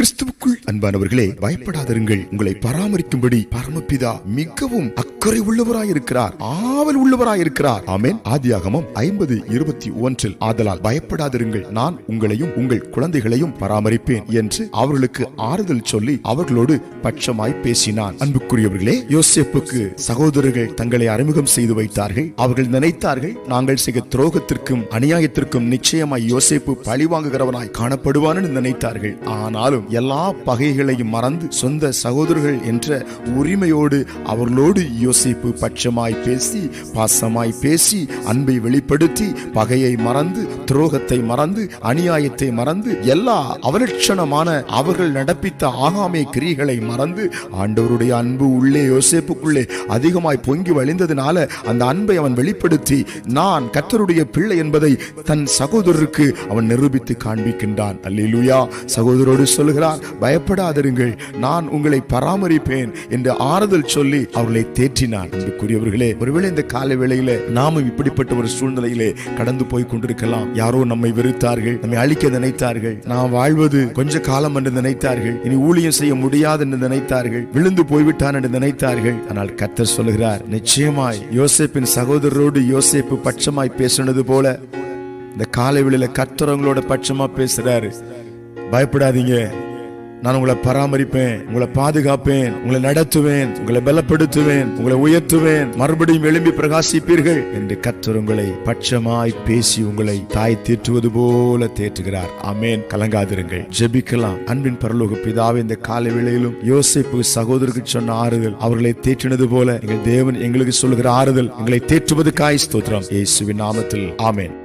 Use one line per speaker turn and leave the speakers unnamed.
Cristo அன்பானவர்களே பயப்படாதிருங்கள். உங்களை பராமரிக்கும்படி பரமபிதா மிகவும் அக்கறை உள்ளவராயிருக்கிறார் ஆவல் உள்ளவராயிருக்கிறார். ஆமேன். ஆதியாகமம் ஐம்பது இருபத்தி ஒன்றில் ஆதலால் பயப்படாதிருங்கள். நான் உங்களையும் உங்கள் குழந்தைகளையும் பராமரிப்பேன் என்று அவர்களுக்கு ஆறுதல் சொல்லி அவர்களோடு பட்சமாய் பேசினான். அன்புக்குரியவர்களே யோசேப்புக்கு சகோதரர்கள் தங்களை அறிமுகம் செய்து வைத்தார்கள். அவர்கள் நினைத்தார்கள் நாங்கள் செய்த துரோகத்திற்கும் அநியாயத்திற்கும் நிச்சயமாய் யோசேப்பு பழிவாங்குகிறவனாய் காணப்படுவான் நினைத்தார்கள். ஆனாலும் எல்லா பகைகளையும் மறந்து சொந்த சகோதரர்கள் என்ற உரிமையோடு அவர்களோடு யோசிப்பு பட்சமாய் பேசி பாசமாய் பேசி அன்பை வெளிப்படுத்தி பகையை மறந்து துரோகத்தை மறந்து அநியாயத்தை மறந்து எல்லா அவலட்சணமான அவர்கள் நடப்பித்த ஆகாமை கிரிகளை மறந்து ஆண்டவருடைய அன்பு உள்ளே யோசேப்புக்குள்ளே அதிகமாய் பொங்கி வழிந்ததுனால அந்த அன்பை அவன் வெளிப்படுத்தி நான் கத்தருடைய பிள்ளை என்பதை தன் சகோதரருக்கு அவன் நிரூபித்து காண்பிக்கின்றான். அல்லேலூயா. சகோதரோடு சொல்லுகிறார் பயப்படாதிருங்கள் நான் உங்களை பராமரிப்பேன் என்று ஆறுதல் சொல்லி அவர்களை தேற்றினான். அன்புக்குரியவர்களே ஒருவேளை இந்த கால வேளையில நாமும் இப்படிப்பட்ட ஒரு சூழ்நிலையிலே கடந்து போய் கொண்டிருக்கலாம். யாரோ நம்மை வெறுத்தார்கள் நம்மை அழிக்க நினைத்தார்கள். நாம் வாழ்வது கொஞ்ச காலம் என்று நினைத்தார்கள். இனி ஊழியம் செய்ய முடியாது என்று நினைத்தார்கள். விழுந்து போய்விட்டான் என்று நினைத்தார்கள். ஆனால் கத்தர் சொல்லுகிறார் நிச்சயமாய் யோசேப்பின் சகோதரரோடு யோசேப்பு பட்சமாய் பேசினது போல இந்த காலை வேளையில கர்த்தரவங்களோட பட்சமா பேசுறாரு. பயப்படாதீங்க. நான் உங்களை பராமரிப்பேன் உங்களை பாதுகாப்பேன் உங்களை நடத்துவேன் உங்களை பலப்படுத்துவேன் உங்களை உயர்த்துவேன். மறுபடியும் எழும்பி பிரகாசிப்பீர்கள் என்று கத்தர் உங்களை பட்சமாய் பேசி உங்களை தாய் தேற்றுவது போல தேற்றுகிறார். அமேன் கலங்காதிருங்கள். ஜெபிக்கலாம். அன்பின் பரலோக பிதாவை இந்த காலை வேளையிலும் யோசிப்பு சகோதரருக்கு சொன்ன ஆறுதல் அவர்களை தேற்றினது போல எங்கள் தேவன் எங்களுக்கு சொல்லுகிற ஆறுதல் எங்களை தேற்றுவதற்காய் ஸ்தோத்திரம். இயேசுவின் நாமத்தில். ஆமேன்.